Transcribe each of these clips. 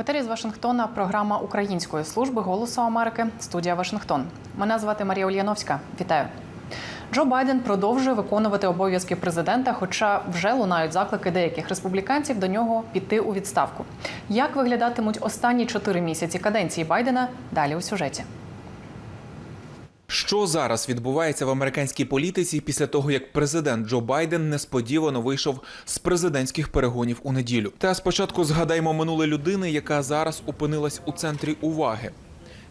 ефірі з Вашингтона програма Української служби голосу Америки. Студія Вашингтон. Мене звати Марія Ульяновська. Вітаю. Джо Байден продовжує виконувати обов'язки президента, хоча вже лунають заклики деяких республіканців до нього піти у відставку. Як виглядатимуть останні чотири місяці каденції Байдена? Далі у сюжеті. Що зараз відбувається в американській політиці після того, як президент Джо Байден несподівано вийшов з президентських перегонів у неділю? Та спочатку згадаймо минуле людини, яка зараз опинилась у центрі уваги.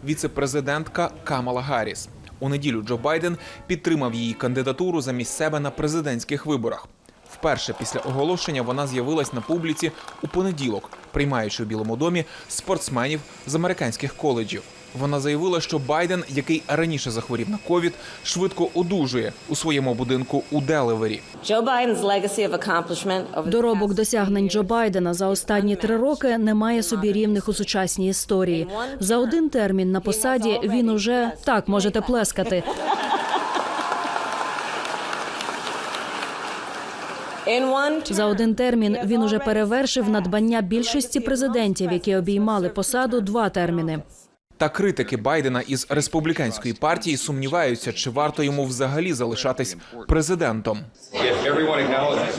Віце-президентка Камала Гарріс. У неділю Джо Байден підтримав її кандидатуру замість себе на президентських виборах. Вперше після оголошення вона з'явилась на публіці у понеділок, приймаючи в Білому домі спортсменів з американських коледжів. Вона заявила, що Байден, який раніше захворів на ковід, швидко одужує у своєму будинку у the Доробок досягнень Джо Байдена за останні три роки не має собі рівних у сучасній історії. За один термін на посаді він уже так можете плескати. За один термін він уже перевершив надбання більшості президентів, які обіймали посаду два терміни. Та критики Байдена із республіканської партії сумніваються, чи варто йому взагалі залишатись президентом.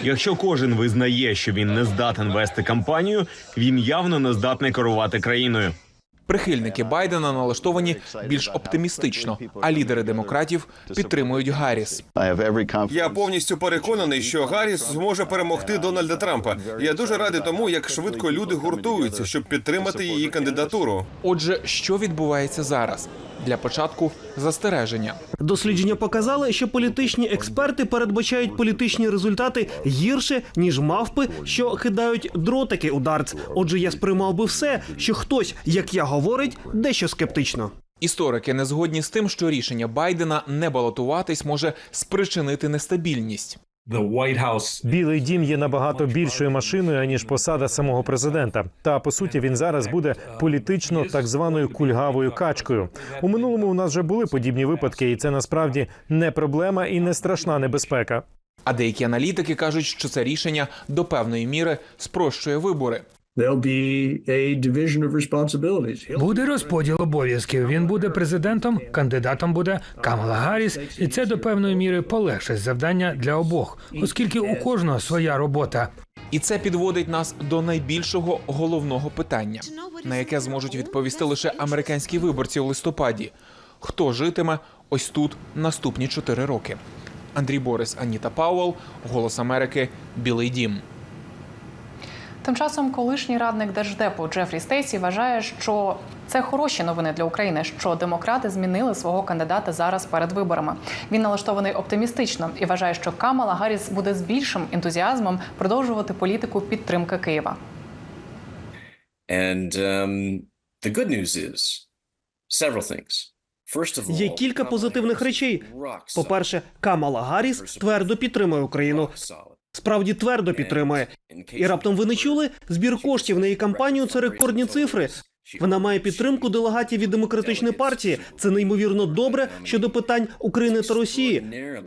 Якщо кожен визнає, що він не здатен вести кампанію, він явно не здатний керувати країною. Прихильники Байдена налаштовані більш оптимістично, а лідери демократів підтримують Гарріс. Я повністю переконаний, що Гарріс зможе перемогти Дональда Трампа. Я дуже радий тому, як швидко люди гуртуються, щоб підтримати її кандидатуру. Отже, що відбувається зараз? Для початку застереження. Дослідження показали, що політичні експерти передбачають політичні результати гірше ніж мавпи, що кидають дротики у дартс. Отже, я сприймав би все, що хтось, як я говорить, дещо скептично. Історики не згодні з тим, що рішення Байдена не балотуватись може спричинити нестабільність. Білий дім є набагато більшою машиною аніж посада самого президента. Та по суті він зараз буде політично так званою кульгавою качкою. У минулому у нас вже були подібні випадки, і це насправді не проблема і не страшна небезпека. А деякі аналітики кажуть, що це рішення до певної міри спрощує вибори. Буде розподіл обов'язків. Він буде президентом, кандидатом буде Камала Гарріс, і це до певної міри полегшить завдання для обох, оскільки у кожного своя робота. І це підводить нас до найбільшого головного питання, на яке зможуть відповісти лише американські виборці у листопаді. Хто житиме ось тут наступні чотири роки? Андрій Борис, Аніта Пауел, Голос Америки, Білий Дім. Тим часом колишній радник держдепу Джефрі Стейсі вважає, що це хороші новини для України, що демократи змінили свого кандидата зараз перед виборами. Він налаштований оптимістично і вважає, що Камала Гарріс буде з більшим ентузіазмом продовжувати політику підтримки Києва. And um, the good news is several things. Є кілька позитивних речей. По-перше, Камала Гарріс твердо підтримує Україну. Справді твердо підтримує. І раптом ви не чули? Збір коштів на її кампанію це рекордні цифри. Вона має підтримку делегатів від демократичної партії. Це неймовірно добре щодо питань України та Росії.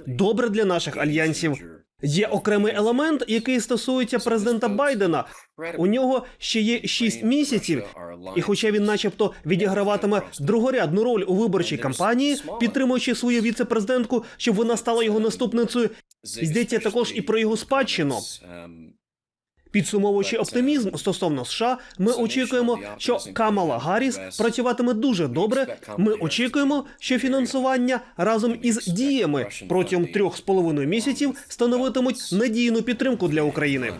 Добре для наших альянсів. Є окремий елемент, який стосується президента Байдена. У нього ще є шість місяців, і хоча він, начебто, відіграватиме другорядну роль у виборчій кампанії, підтримуючи свою віце-президентку, щоб вона стала його наступницею, йдеться також і про його спадщину. Um, Підсумовуючи оптимізм стосовно США, ми очікуємо, що Камала Гарріс працюватиме дуже добре. Ми очікуємо, що фінансування разом із діями протягом трьох з половиною місяців становитимуть надійну підтримку для України.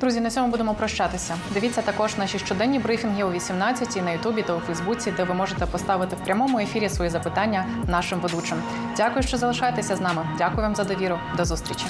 Друзі, на цьому будемо прощатися. Дивіться також наші щоденні брифінги о 18 на Ютубі та у Фейсбуці, де ви можете поставити в прямому ефірі свої запитання нашим ведучим. Дякую, що залишаєтеся з нами. Дякую вам за довіру. До зустрічі.